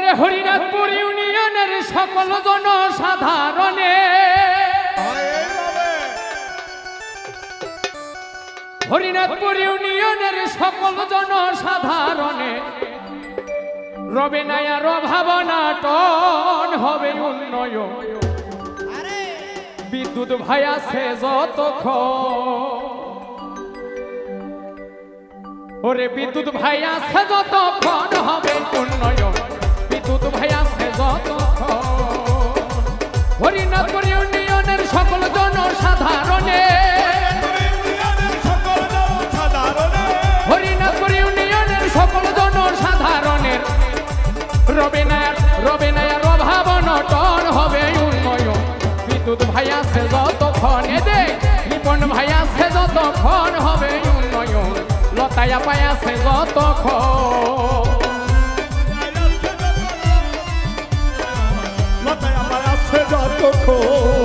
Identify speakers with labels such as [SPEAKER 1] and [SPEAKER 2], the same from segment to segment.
[SPEAKER 1] ওরে হরিনাথপুর ইউনিয়নের সকল জনসাধারণে। হরিনাথপুর ইউনিয়নের সকল জনসাধারণে রবে নায়ার ভাবনা টন হবে উন্নয়ন। বিদ্যুৎ ভাই আছে যতক্ষণ। ওরে বিদ্যুৎ ভাই আছে যতক্ষণ হবে উন্নয়ন। বিদ্যুৎ ভাই আছে যতক্ষণ। হরিনাথপুর ইউনিয়নের সকল জনসাধারণে। হরিনাথপুর ইউনিয়নের সকল জনসাধারণের রবিনায়ার রবিনায়ার অভাব নটন হবে উন্নয়ন। বিদ্যুৎ ভাই আছে যতক্ষণ এদে রিপন ভাই আছে যতক্ষণ হবে উন্নয়ন। লতায়া পাই আছে যতক্ষণ।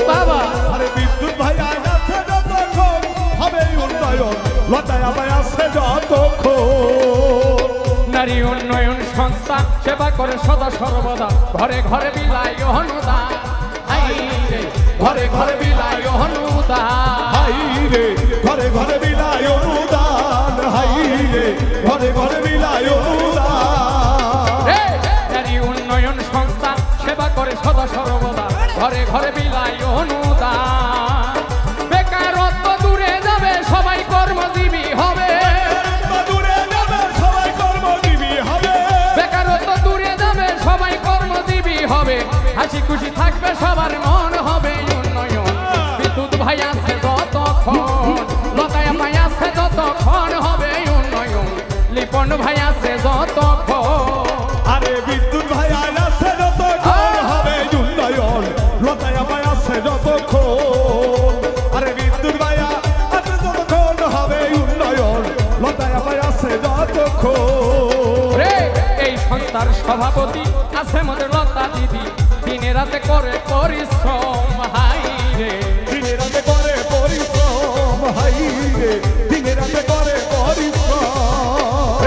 [SPEAKER 1] বাবা।
[SPEAKER 2] আরে বিদ্যুৎ ভাই আছে যতক্ষণ হবে উন্নয়ন লতায় আমায় আছে যতক্ষণ।
[SPEAKER 1] নারী উন্নয়ন সংস্থা সেবা করে সদা সর্বদা। ঘরে ঘরে বিলাই অনুদান। ঘরে ঘরে বিলাই অনুদান।
[SPEAKER 2] হাই রে ঘরে ঘরে বিলায় অনুদান। হাই রে ঘরে ঘরে অনুদান।
[SPEAKER 1] নারী উন্নয়ন সংস্থা সেবা করে সদা সর্বদা। ঘরে ঘরে বিলাই অনুদান। বেকারত্ব দূরে যাবে, সবাই কর্মজীবী হবে।
[SPEAKER 2] দূরে যাবে সবাই কর্মজীবী হবে
[SPEAKER 1] বেকারত্ব দূরে যাবে, সবাই কর্মজীবী হবে। হাসি খুশি থাকবে সবার আছে যতক্ষণ। এই সংস্থার সভাপতি আছে মোদের লতা দিদি। দিনে রাতে করে পরিশ্রম হাই রে।
[SPEAKER 2] দিনে রাতে করে পরিশ্রম হাই রে। দিনে রাতে করে পরিশ্রম।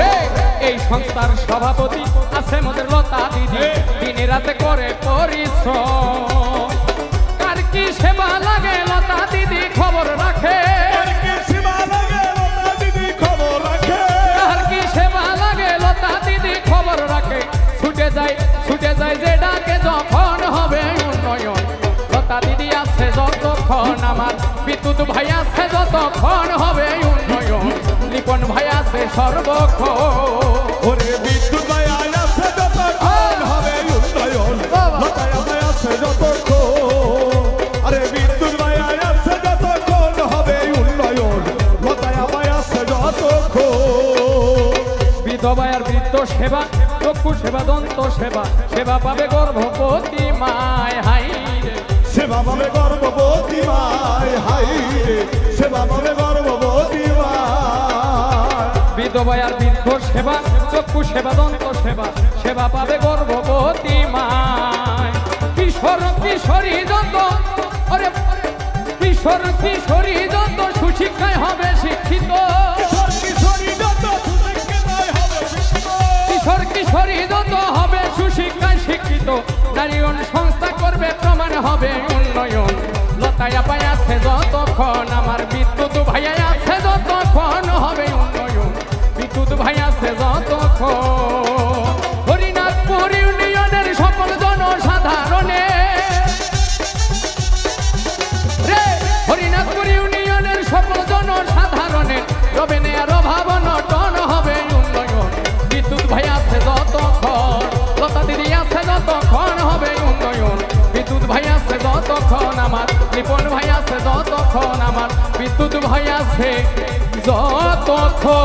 [SPEAKER 1] এই সংস্থার সভাপতি আছে লতা দিদি। দিনে রাতে করে পরিশ্রম। কার কি সেবা লাগে বিদ্যুৎ ভাই আছে যতক্ষণ হবে উন্নয়ন। লিপন ভাই আছে সর্বক্ষণ।
[SPEAKER 2] ওরে বিদ্যুৎ ভাই আছে যতক্ষণ হবে উন্নয়ন। লতায় আমায় আছে যতক্ষণ। আরে বিদ্যুৎ ভাই আছে যতক্ষণ হবে উন্নয়ন। লতায় আমায় আছে যতক্ষণ।
[SPEAKER 1] বিধবা আর বৃদ্ধ সেবা চক্ষু সেবা দন্ত সেবা সেবা পাবে গর্ভবতী মায়। হাই
[SPEAKER 2] সেবা পাবে গর্ভবতী মায়।
[SPEAKER 1] বিধবা আর বৃদ্ধ সেবা চক্ষু সেবা দন্ত সেবা সেবা পাবে গর্ভবতী মায়। কিশোর কিশোরী আরে কিশোর কিশোরী যত সুশিক্ষায় হবে শিক্ষিত।
[SPEAKER 2] কিশোর কিশোরী সুশিক্ষিতায় হবে
[SPEAKER 1] সুশিক্ষায় শিক্ষিত। নারীগণ সংস্থা করবে প্রমাণ হবে উন্নয়ন। লতায়া পাই আছে যতক্ষণ আমার বিদ্যুৎ ভাইয়া আছে যতক্ষণ হবে ভাই আছে যতক্ষণ। হরিনাথপুর ইউনিয়নের সকল জনসাধারণে। রে, হরিনাথপুর ইউনিয়নের সকল জনসাধারণের রবে নেয়ার অভাব নটন হবে উন্নয়ন। বিদ্যুৎ ভাই আছে যতক্ষণ, লতা দিদি আছে যতক্ষণ হবে উন্নয়ন। বিদ্যুৎ ভাই আছে যতক্ষণ আমার রিপন ভাই আছে যতক্ষণ আমার, বিদ্যুৎ ভাই আছে যতক্ষণ।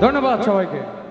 [SPEAKER 1] ধন্যবাদ সবাইকে।